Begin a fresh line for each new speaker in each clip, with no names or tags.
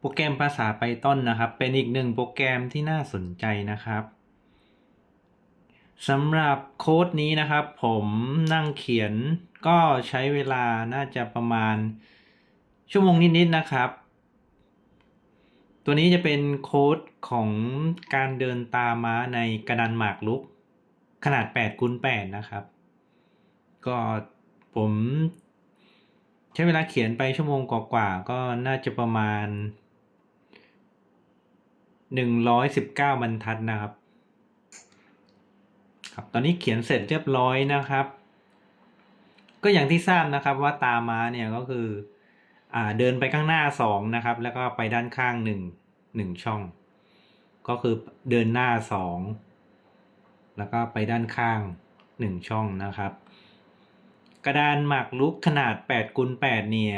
โปรแกรมภาษา Python นะครับ เป็นอีกหนึ่งโปรแกรมที่น่าสนใจนะครับสำหรับโค้ดนี้นะครับ ผมนั่งเขียนก็ใช้เวลาน่าจะประมาณ ชั่วโมงนิดๆนะครับ ตัวนี้จะเป็นโค้ดของการเดินตามม้าในกระดานหมากรุก ขนาด8คูณ8นะครับ ก็ผมใช้เวลาเขียนไปชั่วโมงกว่าๆก็น่าจะประมาณ 119บเก้าบรรทัดนะครับ ครับ ตอนนี้เขียนเสร็จเรียบร้อยนะครับ ก็อย่างที่ทราบนะครับว่าตามาเนี่ยก็คืออ่าเดินไปข้างหน้าสองนะครับ แล้วก็ไปด้านข้างหนึ่งหนึ่งช่อง ก็คือเดินหน้าสองแล้วก็ไปด้านข้างหนึ่งช่องนะครับ กระดานหมากรุกขนาด8คูณ8เนี่ย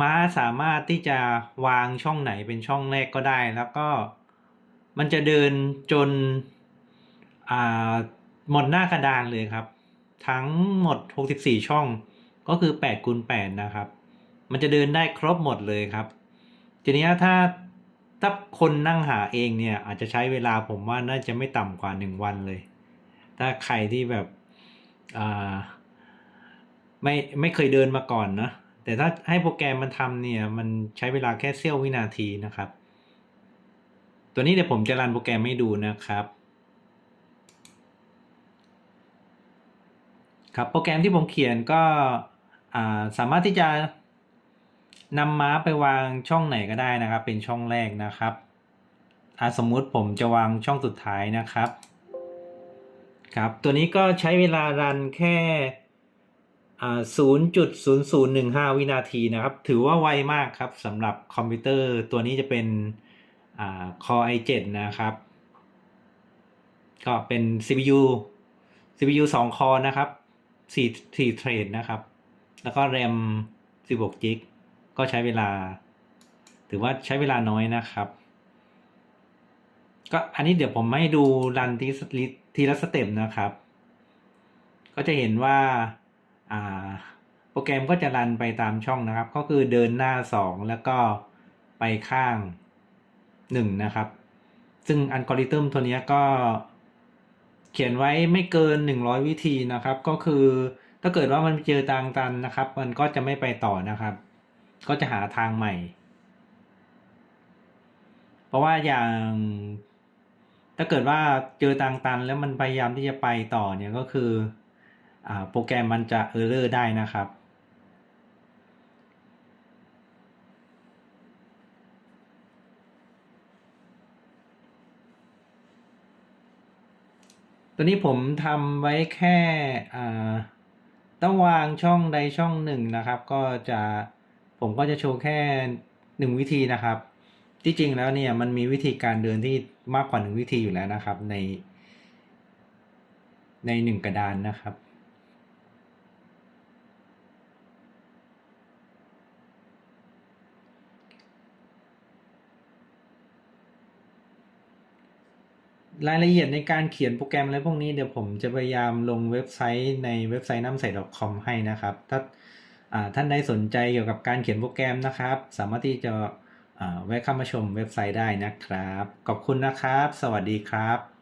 ม้าสามารถที่จะวางช่องไหนเป็นช่องแรกก็ได้ แล้วก็มันจะเดินจนหมดหน้ากระดานเลยครับ ทั้งหมด 64 ช่องก็คือ8คูณ8นะครับ มันจะเดินได้ครบหมดเลยครับ ทีนี้ถ้าถ้าคนนั่งหาเองเนี่ยอาจจะใช้เวลาผมว่าน่าจะไม่ต่ำกว่า 1 วันเลย ถ้าใครที่แบบไม่ไม่เคยเดินมาก่อนนะ แต่ถ้าให้โปรแกรมมันทำเนี่ยมันใช้เวลาแค่เสี้ยววินาทีนะครับ ตัวนี้เดี๋ยวผมจะรันโปรแกรมให้ดูนะครับ ครับโปรแกรมที่ผมเขียนก็สามารถที่จะนำม้าไปวางช่องไหนก็ได้นะครับ เป็นช่องแรกนะครับสมมุติผมจะวางช่องสุดท้ายนะครับ ครับ ตัวนี้ก็ใช้เวลารันแค่ 0.0015 วินาทีนะครับ ถือว่าไวมากครับสำหรับคอมพิวเตอร์ตัวนี้จะเป็นอ Core i7 นะครับ ก็เป็น CPU CPU 2คอนะครับ4 4เทรดนะครับ แล้วก็ RAM 16 g b ก็ใช้เวลา ถือว่าใช้เวลาน้อยนะครับ ก็อันนี้เดี๋ยวผมให้ดูรันทีทีละสเต็ปนะครับ ก็จะเห็นว่า โปรแกรมก็จะรันไปตามช่องนะครับ ก็คือเดินหน้า 2 แล้วก็ไปข้าง 1 นะครับ ซึ่งอัลกอริทึมตัวนี้ก็เขียนไว้ไม่เกิน 100 วิธีนะครับ ก็คือถ้าเกิดว่ามันเจอทางตันนะครับ มันก็จะไม่ไปต่อนะครับ ก็จะหาทางใหม่ เพราะว่าอย่างถ้าเกิดว่าเจอทางตันแล้วมันพยายามที่จะไปต่อเนี่ยก็คือ โปรแกรมมันจะเออร์เลอร์ได้นะครับ ตัวนี้ผมทำไว้แค่ต้องวางช่องใดช่องหนึ่งนะครับ ก็จะผมก็จะโชว์แค่หนึ่งวิธีนะครับ ที่จริงแล้วเนี่ยมันมีวิธีการเดินที่มากกว่าหนึ่งวิธีอยู่แล้วนะครับในในหนึ่งกระดานนะครับ รายละเอียดในการเขียนโปรแกรมอะไรพวกนี้เดี๋ยวผมจะพยายามลงเว็บไซต์ในเว็บไซต์น้ำใส .com ให้นะครับ ถ้าท่านใดสนใจเกี่ยวกับการเขียนโปรแกรมนะครับ สามารถที่จะแวะเข้ามาชมเว็บไซต์ได้นะครับ ขอบคุณนะครับ สวัสดีครับ